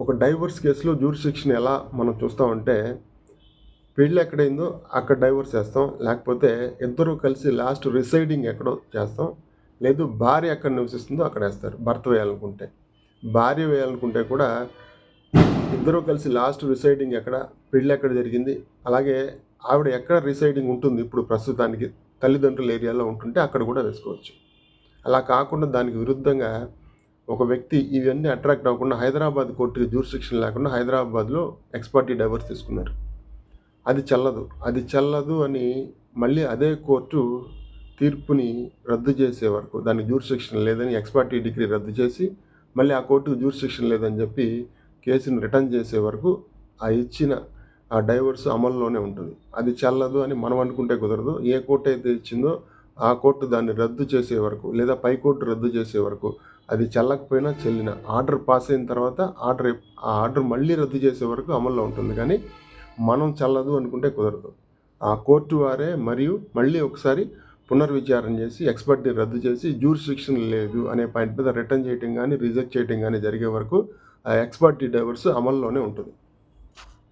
ఒక డైవర్స్ కేసులో జ్యూరిస్డిక్షన్ ఎలా మనం చూస్తామంటే పెళ్ళి ఎక్కడైందో అక్కడ డైవర్స్ చేస్తాం లేకపోతే ఇద్దరు కలిసి లాస్ట్ రిసైడింగ్ ఎక్కడో చేస్తాం లేదు భార్య ఎక్కడ నివసిస్తుందో అక్కడ వేస్తారు భర్త వేయాలనుకుంటే. భార్య వేయాలనుకుంటే కూడా ఇద్దరూ కలిసి లాస్ట్ రిసైడింగ్ ఎక్కడ పెళ్ళి ఎక్కడ జరిగింది అలాగే ఆవిడ ఎక్కడ రిసైడింగ్ ఉంటుంది ఇప్పుడు ప్రస్తుతానికి తల్లిదండ్రుల ఏరియాలో ఉంటుంటే అక్కడ కూడా వేసుకోవచ్చు. అలా కాకుండా దానికి విరుద్ధంగా ఒక వ్యక్తి ఇవన్నీ అట్రాక్ట్ అవ్వకుండా హైదరాబాద్ కోర్టుకి జ్యూరిస్డిక్షన్ లేకుండా హైదరాబాద్లో ఎక్స్పర్టీ డైవర్స్ తీసుకున్నారు. అది చల్లదు. అది చల్లదు అని మళ్ళీ అదే కోర్టు తీర్పుని రద్దు చేసే వరకు దానికి జ్యూరిస్డిక్షన్ లేదని ఎక్స్పర్టీ డిగ్రీ రద్దు చేసి మళ్ళీ ఆ కోర్టుకు జ్యూరిస్డిక్షన్ లేదని చెప్పి కేసుని రిటర్న్ చేసే వరకు ఆ ఇచ్చిన ఆ డైవర్స్ అమల్లోనే ఉంటుంది. అది చల్లదు అని మనం అనుకుంటే కుదరదు. ఏ కోర్టు అయితే ఇచ్చిందో ఆ కోర్టు దాన్ని రద్దు చేసే వరకు లేదా పై కోర్టు రద్దు చేసే వరకు అది చల్లకపోయినా చెల్లిన ఆర్డర్ పాస్ అయిన తర్వాత ఆర్డర్ ఆ ఆర్డర్ మళ్ళీ రద్దు చేసే వరకు అమల్లో ఉంటుంది. కానీ మనం చల్లదు అనుకుంటే కుదరదు. ఆ కోర్టు వారే మరియు మళ్ళీ ఒకసారి పునర్విచారణ చేసి ఎక్స్పర్ట్ని రద్దు చేసి జ్యూరిస్డిక్షన్ లేదు అనే పాయింట్ మీద రిటర్న్ చేయటం కానీ రిజెక్ట్ చేయటం కానీ జరిగే వరకు ఆ ఎక్స్పర్ట్ డైవర్స్ అమల్లోనే ఉంటుంది.